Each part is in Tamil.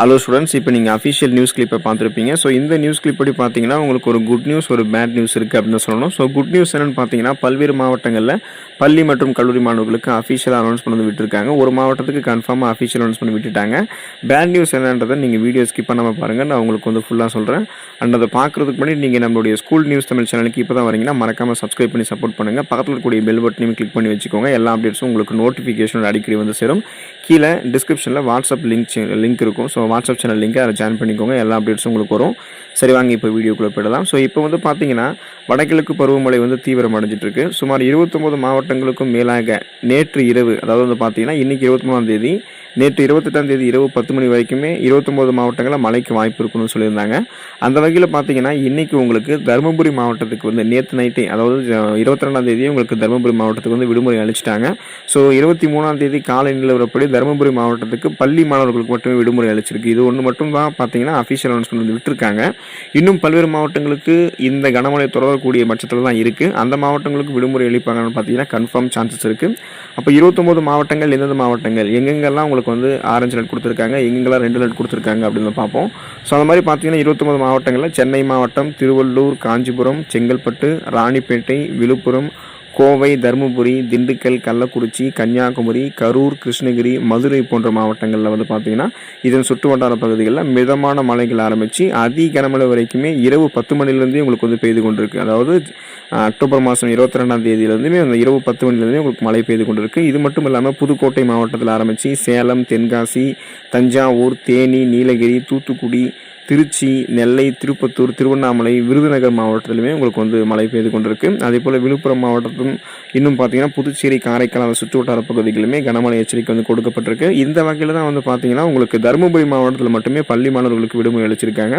ஹலோ ஸ்டூடெண்ட்ஸ் இப்போ நீங்கள் அஃபிஷியல் நியூஸ் கிளிப்பை பார்த்துருப்பீங்க. ஸோ இந்த நியூஸ் கிளிப் படி பார்த்தீங்கன்னா உங்களுக்கு ஒரு குட் நியூஸ் ஒரு பேட் நியூஸ் இருக்குது அப்படின்னு சொல்லணும். ஸோ குட் நியூஸ் என்னென்னு பார்த்தீங்கன்னா பல்வேறு மாவட்டங்களில் பள்ளி மற்றும் கல்லூரி மாணவர்களுக்கு அஃபிஷியலாக அனௌன்ஸ் பண்ணி விட்டுருக்காங்க. ஒரு மாவட்டத்துக்கு கன்ஃபார்மாக அஃபிஷியல் அனௌன்ஸ் பண்ணி விட்டுட்டாங்க. பேட் நியூஸ் என்னன்றதை நீங்கள் வீடியோ ஸ்கிப் பண்ணாமல் பாருங்கள் நான் உங்களுக்கு வந்து ஃபுல்லாக சொல்கிறேன் அண்ட் அதை பார்க்குறதுக்கு முன்னாடி நீங்கள் நம்மளுடைய ஸ்கூல் நியூஸ் தமிழ் சேனலுக்கு இப்போ தான் வரீங்கன்னா மறக்காமல் சப்ஸ்கிரைப் பண்ணி சப்போர்ட் பண்ணுங்கள் பக்கத்தில் இருக்கக்கூடிய பெல் பட்டனையும் கிளிக் பண்ணி வச்சுக்கோங்க. எல்லா அப்டேட்ஸும் உங்களுக்கு நோட்டிஃபிகேஷன் அடிக்கடி வந்து சேரும். கீழே டிஸ்கிரிப்ஷனில் வாட்ஸ்அப் லிங்க் லிங்க் இருக்கும். ஸோ வாட்ஸ்அப் சேனல் லிங்க் அதை ஜாயின் பண்ணிக்கோங்க. எல்லா அப்டேட்ஸும் உங்களுக்கு வரும். சரி வாங்க இப்போ வீடியோக்குள்ளே போயிடலாம். ஸோ இப்போ வந்து பார்த்தீங்கன்னா வடகிழக்கு பருவமழை வந்து தீவிரம் அடைஞ்சிட்ருக்கு. சுமார் இருபத்தொம்போது மாவட்டங்களுக்கும் மேலாக நேற்று இரவு அதாவது வந்து பார்த்தீங்கன்னா இன்றைக்கி இருபத்தி தேதி நேற்று இருபத்தெட்டாம் தேதி இரவு பத்து மணி வரைக்குமே இருபத்தொம்போது மாவட்டங்களில் மழைக்கு வாய்ப்பு இருக்குன்னு சொல்லியிருந்தாங்க. அந்த வகையில் பார்த்தீங்கன்னா இன்றைக்கி உங்களுக்கு தருமபுரி மாவட்டத்துக்கு வந்து நேற்று நைட்டே அதாவது இருபத்தி ரெண்டாம் தேதி உங்களுக்கு தருமபுரி மாவட்டத்துக்கு வந்து விடுமுறை அளிச்சிட்டாங்க. ஸோ இருபத்தி மூணாம் தேதி காலை நிலவரப்படி தருமபுரி மாவட்டத்துக்கு பள்ளி மாணவர்களுக்கு மட்டுமே விடுமுறை அளிச்சிருக்கு. இது ஒன்று மட்டும் தான் பார்த்தீங்கன்னா அஃபிஷியல் அனௌன்ஸ்மெண்ட் வந்து விட்டுருக்காங்க. இன்னும் பல்வேறு மாவட்டங்களுக்கு இந்த கனமழை தொடரக்கூடிய பட்சத்தில் தான் இருக்குது அந்த மாவட்டங்களுக்கு விடுமுறை அளிப்பாங்கன்னு பார்த்தீங்கன்னா கன்ஃபார்ம் சான்சஸ் இருக்குது அப்போ இருபத்தொம்போது மாவட்டங்கள் எந்தெந்த மாவட்டங்கள் எங்கெங்கெல்லாம் உங்களுக்கு உங்களுக்கு வந்து ஆரஞ்சு லைட் கொடுத்துருக்காங்க. எங்கெங்கெல்லாம் ரெண்டு லைட் கொடுத்துருக்காங்க அப்படின்னு பார்ப்போம். ஸோ அந்த மாதிரி பார்த்தீங்கன்னா இருபத்தொம்பது மாவட்டங்களில் சென்னை மாவட்டம் திருவள்ளூர் காஞ்சிபுரம் செங்கல்பட்டு ராணிப்பேட்டை விழுப்புரம் கோவை தருமபுரி திண்டுக்கல் கள்ளக்குறிச்சி கன்னியாகுமரி கரூர் கிருஷ்ணகிரி மதுரை போன்ற மாவட்டங்களில் வந்து பார்த்திங்கன்னா இதன் சுற்று வட்டார பகுதிகளில் மிதமான மழைகள் ஆரம்பித்து அதி கனமழை வரைக்குமே இரவு பத்து மணிலேருந்தே உங்களுக்கு வந்து பெய்து கொண்டிருக்கு. அதாவது அக்டோபர் மாதம் இருபத்தி ரெண்டாம் தேதியிலேருந்துமே அந்த இரவு பத்து மணிலேருந்தே உங்களுக்கு மழை பெய்து கொண்டிருக்கு. இது மட்டும் இல்லாமல் புதுக்கோட்டை மாவட்டத்தில் ஆரம்பித்து சேலம் தென்காசி தஞ்சாவூர் தேனி நீலகிரி தூத்துக்குடி திருச்சி நெல்லை திருப்பத்தூர் திருவண்ணாமலை விருதுநகர் மாவட்டத்திலுமே உங்களுக்கு வந்து மழை பெய்து கொண்டிருக்கு. அதே போல் விழுப்புரம் மாவட்டத்தும் இன்னும் பார்த்தீங்கன்னா புதுச்சேரி காரைக்கால் அந்த சுற்று வட்டார பகுதிகளுமே கனமழை எச்சரிக்கை வந்து கொடுக்கப்பட்டிருக்கு. இந்த வகையில் தான் வந்து பார்த்தீங்கன்னா உங்களுக்கு தருமபுரி மாவட்டத்தில் மட்டுமே பள்ளி மாணவர்களுக்கு விடுமுறை அளிச்சிருக்காங்க.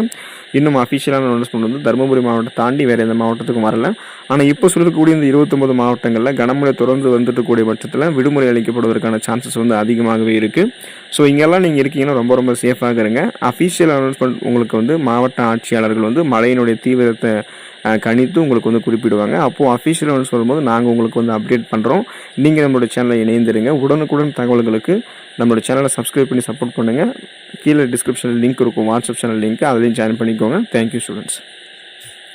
இன்னும் அஃபிஷியலான அனௌன்ஸ்மெண்ட் வந்து தருமபுரி மாவட்டம் தாண்டி வேறு எந்த மாவட்டத்துக்கும் வரல. ஆனால் இப்போ சொல்லக்கூடிய இந்த இருபத்தொம்பது மாவட்டங்களில் கனமழை தொடர்ந்து வந்துட்டு கூடிய பட்சத்தில் விடுமுறை அளிக்கப்படுவதற்கான சான்சஸ் வந்து அதிகமாகவே இருக்குது ஸோ இங்கெல்லாம் நீங்கள் இருக்கீங்கன்னா ரொம்ப ரொம்ப சேஃபாக இருங்க. அஃபிஷியல் அனௌன்ஸ்மெண்ட் உங்களுக்கு வந்து மாவட்ட ஆட்சியாளர்கள் வந்து மழையினுடைய தீவிரத்தை கணித்து உங்களுக்கு வந்து குறிப்பிடுவாங்க. அப்போது அஃபிஷியல் வந்து சொல்லும்போது நாங்கள் உங்களுக்கு வந்து அப்டேட் பண்ணுறோம் நீங்கள் நம்மளோட சேனலை இணைந்துருங்க. உடனுக்குடன் தகவல்களுக்கு நம்மளோட சேனலை சப்ஸ்கிரைப் பண்ணி சப்போர்ட் பண்ணுங்கள் கீழே டிஸ்கிரிப்ஷனில் லிங்க் இருக்கும். வாட்ஸ்அப் சேனல் லிங்க் அதையும் ஜாயின் பண்ணிக்கோங்க. Thank you students